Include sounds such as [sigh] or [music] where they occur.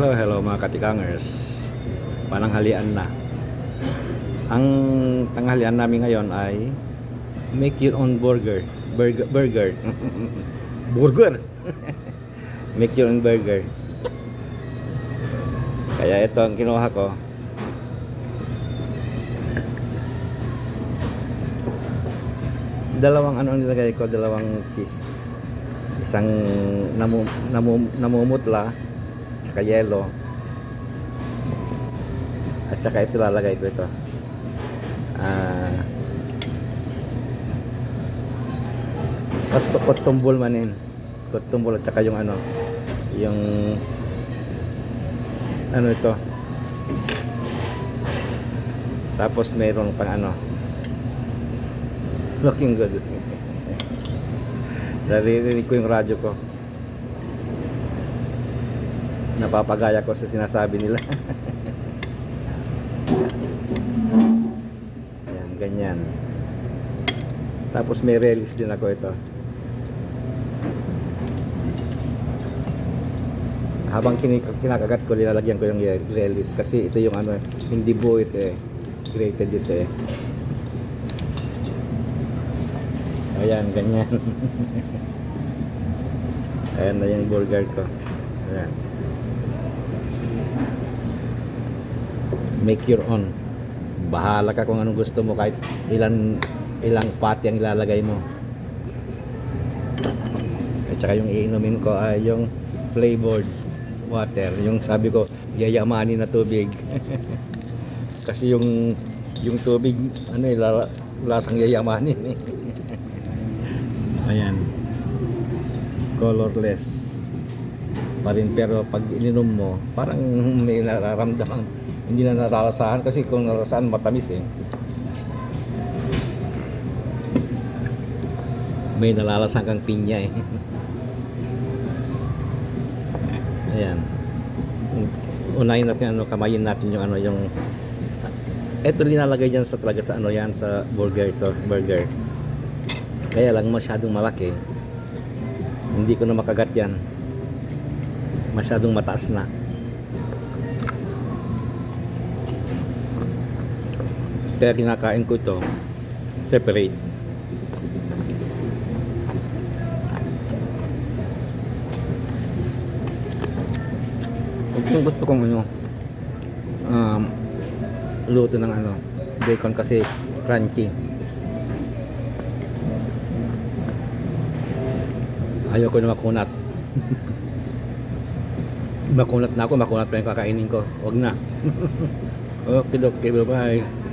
Hello, hello mga katikangers. Pananghalian na. Ang tanghalian namin ngayon ay make your own burger. Burger. Burger. [laughs] burger. [laughs] make your own burger. Kaya ito ang kinuha ko. Dalawang ano ang nilagay ko, dalawang cheese. Isang namu, namu, namumutla, tsaka yellow. At saka ito lalagay ko ito. Ah. Kot kotumbol manin. Kotumbol at saka yung ano, yung ano ito. Tapos mayroon pang ano. Looking good. [laughs] Naririnig ko yung radyo ko. Napapagaya ko sa sinasabi nila. [laughs] Ayan, ganyan. Tapos may release din ako ito. Habang kinakagat ko, linalagyan ko yung release kasi ito yung ano, hindi buo ito eh. Grated ito eh. Ayan, ganyan. [laughs] Ayan na yung burger ko. Ayan. Make your own. Bahala ka kung anong gusto mo kahit ilan ilang pati ang ilalagay mo. At saka yung iinumin ko ay yung flavored water. Yung sabi ko, yayamanin na tubig. [laughs] Kasi yung yung tubig ano eh, lasang yayamanin eh. [laughs] Ayan. Colorless. Pa rin pero pag ininom mo, parang may nararamdaman. Hindi na nararasahan kasi kung nararasahan matamis eh. May nalalasan kang pinya eh. [laughs] Ayan. Unahin natin ano, kamayin natin yung ano yung eto linalagay diyan sa talaga sa ano yan sa burger to, burger. Kaya lang masyadong malaki. Hindi ko na makagat yan. Masyadong mataas na. Kaya kinakain ko ito separate. Yung gusto kong ano, um, luto ng ano, bacon kasi crunchy. Ayoko na makunat. [laughs] makunat na ako, makunat pa yung kakainin ko. Huwag na. [laughs] okay, okay, bye-bye.